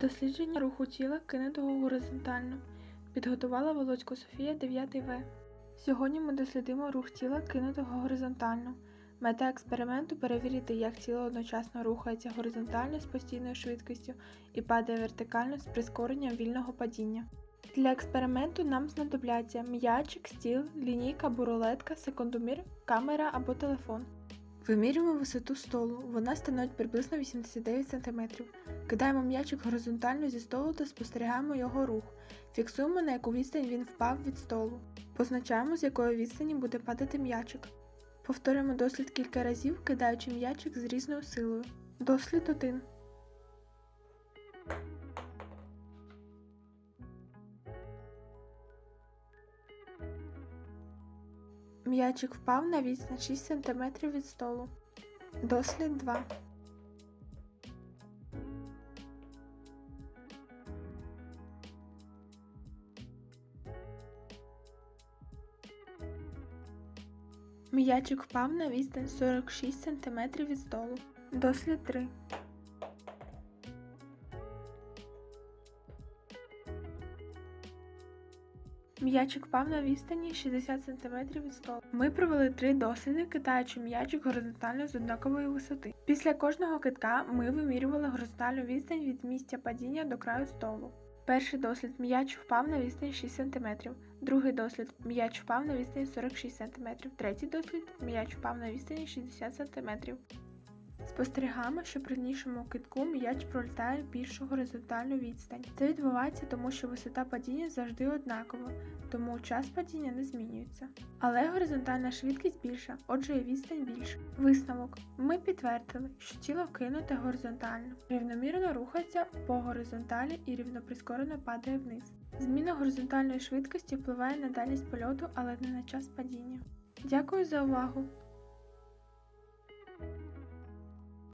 Дослідження руху тіла кинутого горизонтально. Підготувала Володько Софія 9 В. Сьогодні ми дослідимо рух тіла кинутого горизонтально. Мета експерименту перевірити, як тіло одночасно рухається горизонтально з постійною швидкістю і падає вертикально з прискоренням вільного падіння. Для експерименту нам знадобляться м'ячик, стіл, лінійка або рулетка, секундомір, камера або телефон. Вимірюємо висоту столу. Вона становить приблизно 89 см. Кидаємо м'ячик горизонтально зі столу та спостерігаємо його рух. Фіксуємо, на яку відстань він впав від столу. Позначаємо, з якої відстані буде падати м'ячик. Повторюємо дослід кілька разів, кидаючи м'ячик з різною силою. Дослід 1. М'ячик впав на відстань 6 см від столу. Дослід 2. М'ячик впав на відстань 46 см від столу. Дослід 3. М'ячик впав на відстані 60 см від столу. Ми провели три досліди, кидаючи м'ячик горизонтально з однакової висоти. Після кожного китка ми вимірювали горизонтальну відстань від місця падіння до краю столу. Перший дослід м'яч впав на відстань 6 см. Другий дослід м'яч впав на відстані 46 см. Третій дослід м'яч впав на відстані 60 см. Спостерігаємо, що при нижньому китку м'яч пролітає більшу горизонтальну відстань. Це відбувається тому, що висота падіння завжди однакова, тому час падіння не змінюється. Але горизонтальна швидкість більша, отже і відстань більша. Висновок. Ми підтвердили, що тіло кинуте горизонтально, рівномірно рухається по горизонталі і рівноприскорено падає вниз. Зміна горизонтальної швидкості впливає на дальність польоту, але не на час падіння. Дякую за увагу!